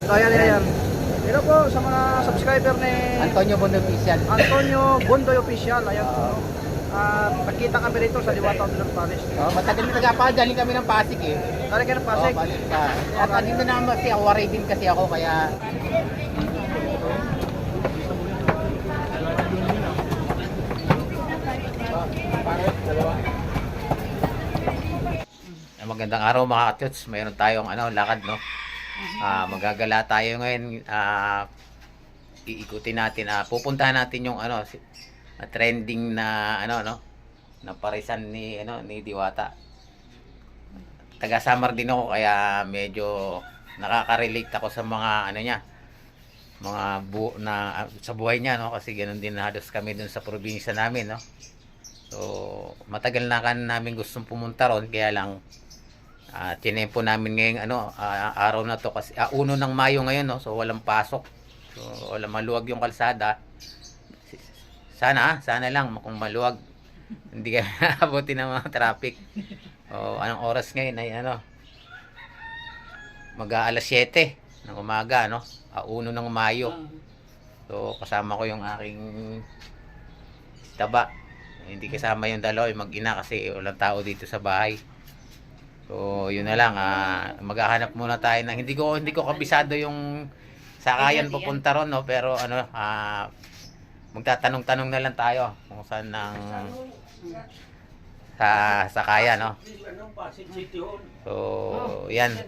So, ayan, ayan. Hello po sa mga subscriber ni Antonio Bondo Official. Antonio Bondoy Official. Ayan po. At nakita kami rito sa Diwata of Paris. Oh, matagal na nagapa, galing kami ng Pasig eh. Tara kayo ng Pasig. Oh, Pasig pa. At kanina naman si Awari din kasi ako kaya Ah, Magandang araw mga katuts. Mayroon tayong ano, lakad no. Ah, magagala tayo ngayon. Ah, iikutin natin. Ah, pupuntahan natin yung ano, ah, trending na ano no, na parisan ni ano ni Diwata. Taga Samar din ako kaya medyo nakaka-relate ako sa mga ano niya mga bu na sa buhay niya no kasi ganoon din halos kami dun sa probinsya namin no. So matagal na kan namin gustong pumunta ron kaya lang ah tinempo namin ngayong ano ah, araw na to kasi ah, uno ng Mayo ngayon no so walang pasok. So wala maluwag yung kalsada. Sana sana lang kung maluwag hindi ka abutin ng mga traffic. O anong oras ngayon ay ano? Mag alas 7 ng umaga no. Ah, uno ng Mayo. So kasama ko yung aking taba. Hindi kasama yung dalawa, yung mag-ina kasi walang tao dito sa bahay. So, yun na lang. Ah, maghahanap muna tayo ng hindi ko hindi ko kabisado yung sakayan pupunta ron, no? Pero ano, ah, magtatanong-tanong na lang tayo kung saan ng sa sakaya, no? So, yan.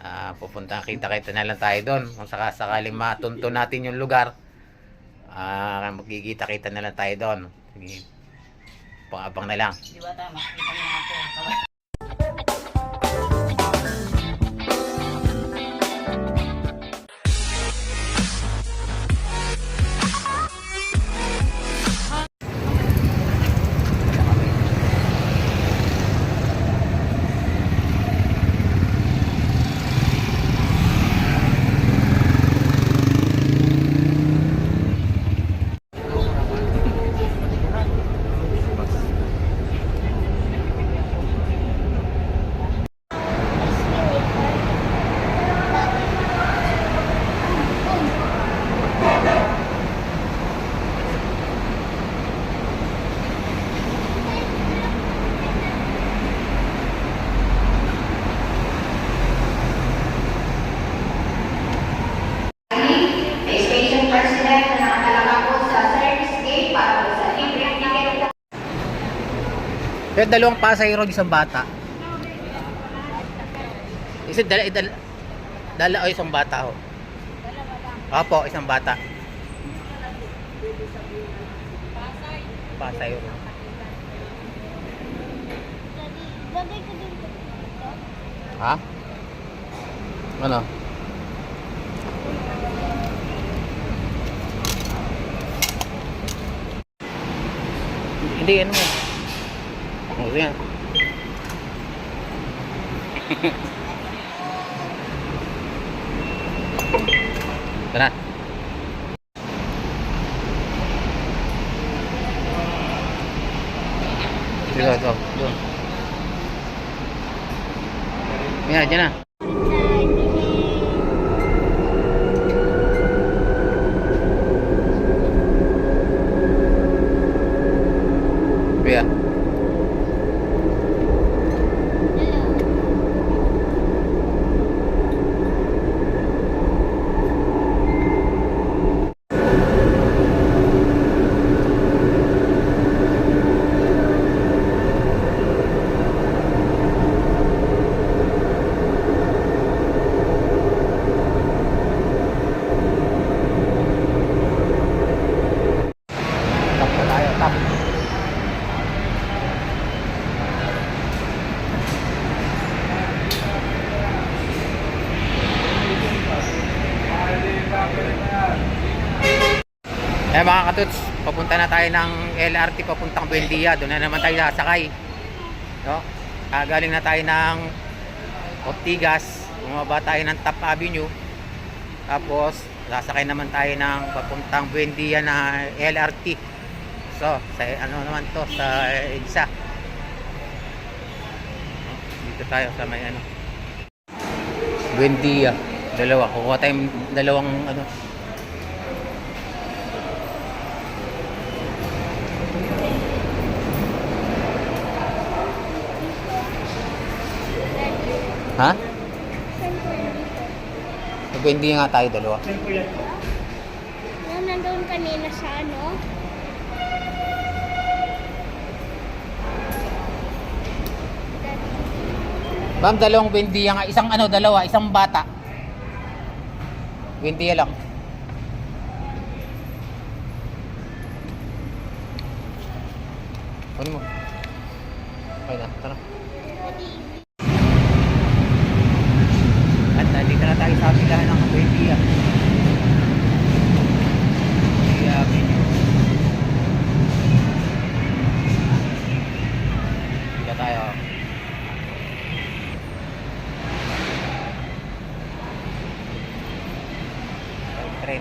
Ah, pupunta kita-kita na lang tayo doon. Kung saka sakaling matunto natin yung lugar, ah, magkikita-kita na lang tayo doon. Sige. Pang-abang na lang. Diwata, makikita mo ako. Pero dalawang pasahero isang bata. Isa dala dala dala o isang bata ho. Opo, isang bata. Pasahero. Ha? Ano? Hindi, ano mo? Oh, yan. Tara. Dito, ito. Doon. Yan, dyan na. Kuya. Eh mga katuts, papunta na tayo ng LRT papuntang Buendia. Doon na naman tayo sasakay. No? Ah, galing na tayo ng Ortigas. Bumaba tayo ng Top Avenue. Tapos, sasakay naman tayo ng papuntang Buendia na LRT. So, sa ano naman to sa EDSA. Dito tayo sa may ano. Buendia. Dalawa. Kukuha tayong dalawang ano. Ha? Mag-hindi nga tayo dalawa. Na nandun kanina sa ano? Ma'am, dalawang bendiya nga. Isang ano, dalawa. Isang bata. Bendiya lang. Ano mo? Okay na, tara. At nandito na tayo sa pilahan ng bendiya. Bendiya menu. Dito tayo. Tren.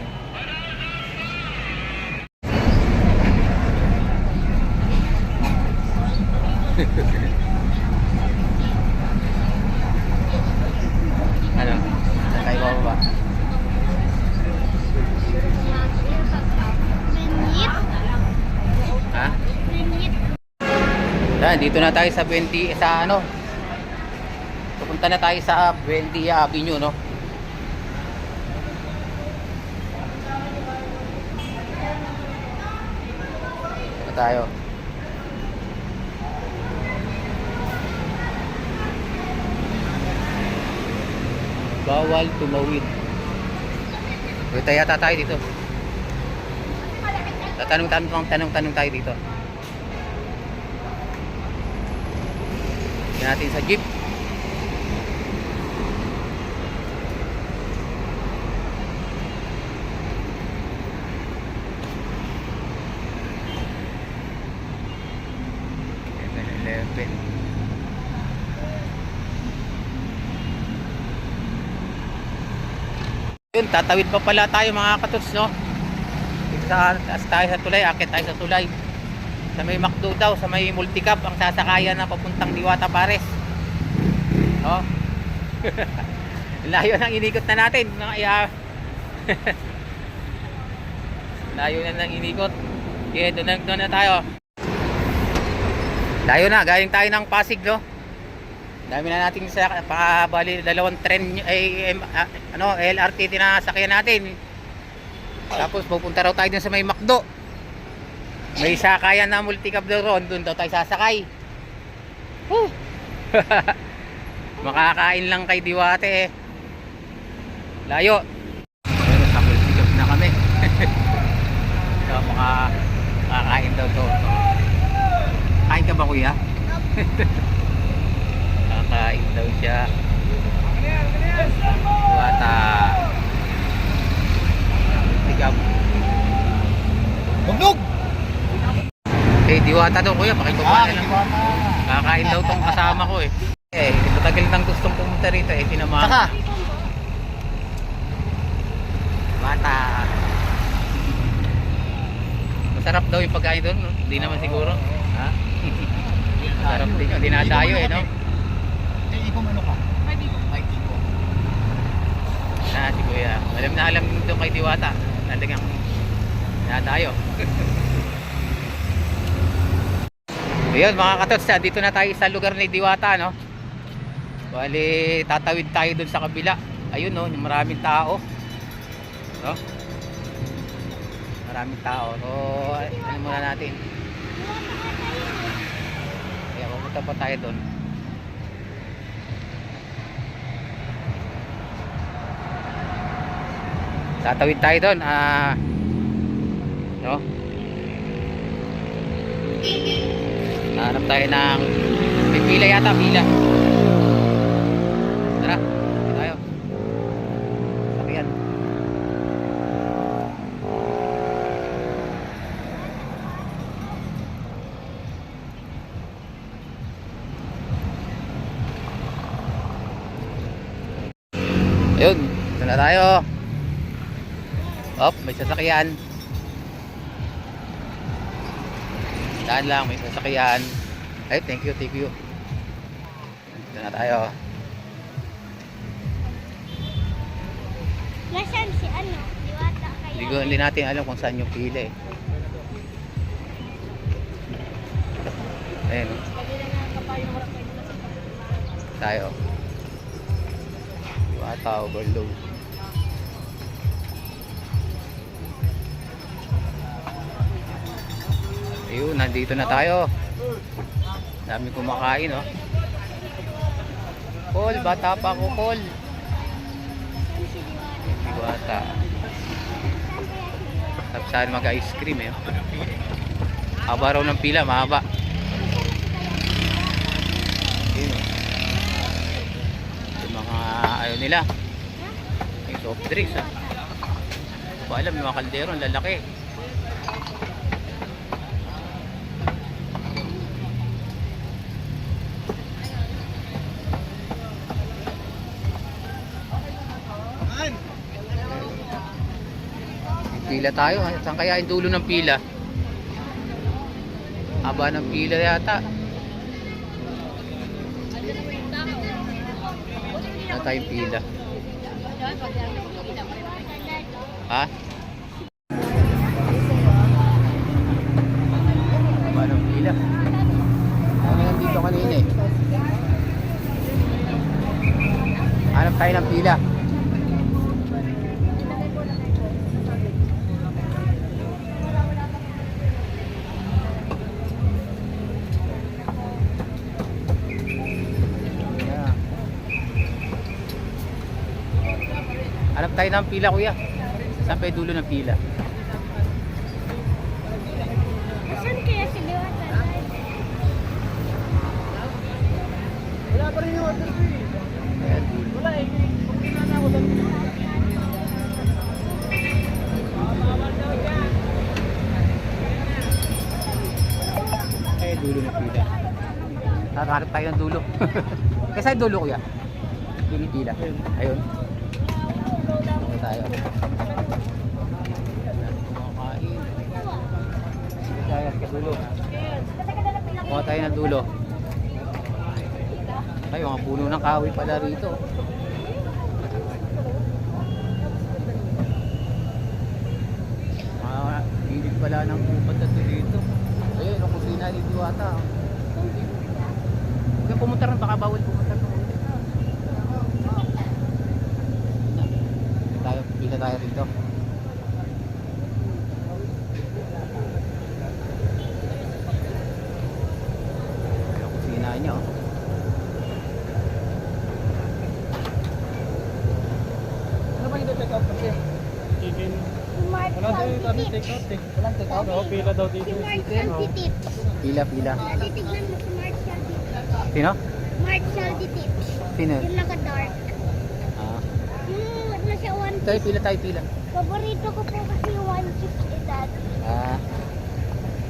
ano? Saan tayo bababa? Minit? Ha? Minit? Yan, dito na tayo sa 20 sa ano? Pupunta na tayo sa Buendia Avenue, no? Dito tayo. Bawal tumawid. Wait, yata tayo dito. Tatanong-tanong tanong-tanong tayo dito. Natin sa jeep. Eleven. Yun, tatawid pa pala tayo mga katuts, no? Sa tayo sa tulay, akit tayo sa tulay. Sa may McDo daw, sa may multicab ang sasakayan na papuntang Diwata Pares. Oh. Layo nang inikot na natin, mga iya. Layo na nang inikot. Okay, doon na, doon na tayo. Layo na, galing tayo ng Pasig, no? Dami na natin sa pa, bali dalawang tren ay ah, ano LRT tinasakyan natin. Tapos pupunta raw tayo dun sa may McDo. May sakayan na multicab daw ron, doon daw tayo sasakay. Makakain lang kay Diwate eh. Layo. Pero sa multicab na kami. so maka kakain daw to. Kain ka ba kuya? Kakain daw siya. Diwata. Multicab. Bugnog! Eh, diwata daw kuya, pakikuha na lang. Kakain daw tong kasama ko eh. Eh, matagal nang gustong pumunta rito eh, tinamahan. Saka? Bata. Masarap daw yung pagkain doon, no? Hindi naman siguro. Ha? Masarap din yun, dinadayo eh, no? Eh, ikong ano ka? Ay, iko. Ah, si kuya. Alam na alam doon kay Diwata. Talagang dinadayo. Ayun mga katots, dito na tayo sa lugar ni Diwata, no? Bali, tatawid tayo dun sa kabila. Ayun, no, maraming tao. No? Maraming tao. So, ano muna natin? Kaya pupunta pa tayo dun. Tatawid tayo dun. Ah, no? Hanap tayo ng may yata, pila. Tara, tayo. Sakyan. Ayun, dito na tayo. Op, may sasakyan. Daan lang, may sasakyan. Ay, thank you, thank you. Dito na tayo. ano, diwata kaya. Hindi, ko, hindi natin alam kung saan yung pila eh. Ayun. Tayo. Bata overload. Ayun, nandito na tayo. Dami kumakain, oh. Call, bata pa ako, diwata? Bata. Tapos saan mag-ice cream, eh. Haba raw ng pila, mahaba. Ayun, oh. Yung mga, ayaw nila. Yung soft drinks, ah. Hindi ko alam, yung mga kaldero, lalaki. Pila tayo. Saan kaya yung dulo ng pila? Haba ng pila yata. Wala tayong pila. Ha? Haba ng pila. Ano yan dito kanina eh? Hanap tayo ng pila. Tayo ng pila kuya. Saan pa dulo ng pila? Saan kaya si diwata? Wala pa rin yung order ko eh. Wala eh. Ako doon. Eh, dulo ng pila. Nakahanap tayo ng dulo. Kasi dulo kuya. Yung pila. Ayun. Tayo? Tayo sa dulo. Kuha tayo ng dulo. Ay, mga puno ng kahoy pala rito. Mga hilig pala ng upat na dito. Ayun, ang kusina ni Diwata. Huwag pumunta rin, baka bawal pumunta rin. Tayo, kusina niya. oh. Ano ba yung take out kasi? Chicken. Wala daw yung kami take out eh. Walang take out. Oo, pila daw dito. Oh. Pila, pila. Titignan mo Smart Salty Tips. Sino? Smart Salty Tips. Sino? Yung naka-dark. Ah. Tayo, pila tayo, pila. Paborito ko po kasi yung one chips edad. Ah.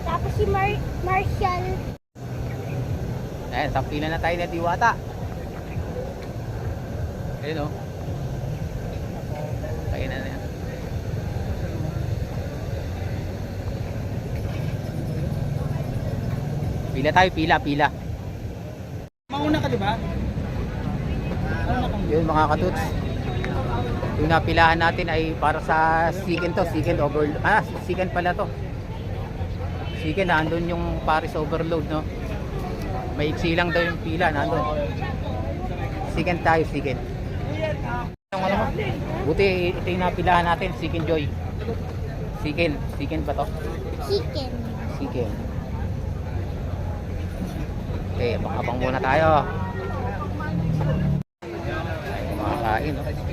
Tapos si Mar Marshall. Ayan, sa pila na tayo na Diwata. Ayun o. Tayo na na yan. Pila tayo, pila, pila. Mauna ka di ba? Mauna ka. Yun mga katuts. Yung napilahan natin ay para sa second to, second overload. Ah, second pala to. Second, nandun yung Paris overload, no? May iksi lang daw yung pila, nandun. Second tayo, second. Yung ano mo? Buti ito yung napilahan natin, second joy. Second, second ba to? Chicken. Second. Okay, abang muna tayo. Makakain, no?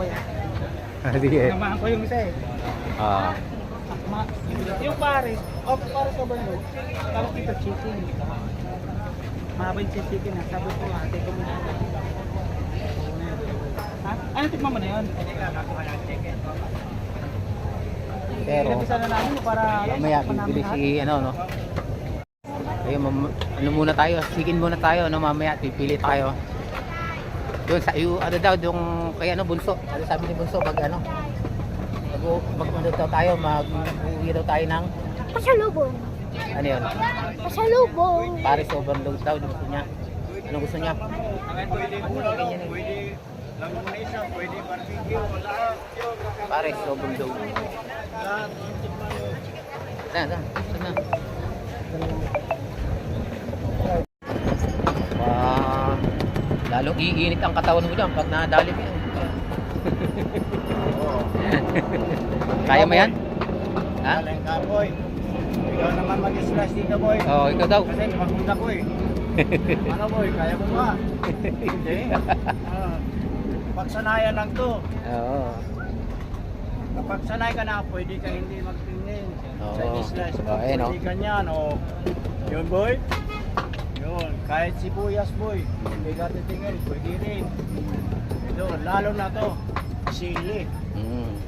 Ko yan. Sige. Namahan ko yung isa eh. Ah, Ma yung Paris, oh, Paris overload. Tapos dito chicken. Mahaba yung chicken na. Sabi ko, ate ko muna. Ha? Ano tikman mo na yun? pero na namin para mamaya bibili si ano no. Ayun, ano muna tayo, chicken muna tayo no mamaya pipili tayo. Doon sa yung ano daw yung kay ano bunso. Ano sabi ni bunso pag ano? Mag mag ano daw tayo, mag uuwi daw tayo ng Pasalubong. ano yun? Pasalubong. Paris overload daw gusto niya. Ano gusto niya? Daw. Lahat. Saan, saan? Saan na? Iinit ang katawan mo dyan pag nadali mo yan. Oo. Kaya mo yan? Ha? Galing ka, boy. Ikaw naman mag-slice dito, boy. Oo, oh, ikaw daw. Kasi pagpunta ko eh. ano boy, kaya mo ba? Hindi. Ah, pagsanayan lang to. Oo. Kapag sanay ka na, pwede ka hindi magtingin. Oo. Sa slice, Oo, ayun, oh. pwede ganyan. O, yun boy. Kahit sibuyas boy, hindi ka titingin, pwede rin. Yun, lalo na to, sili. Mm.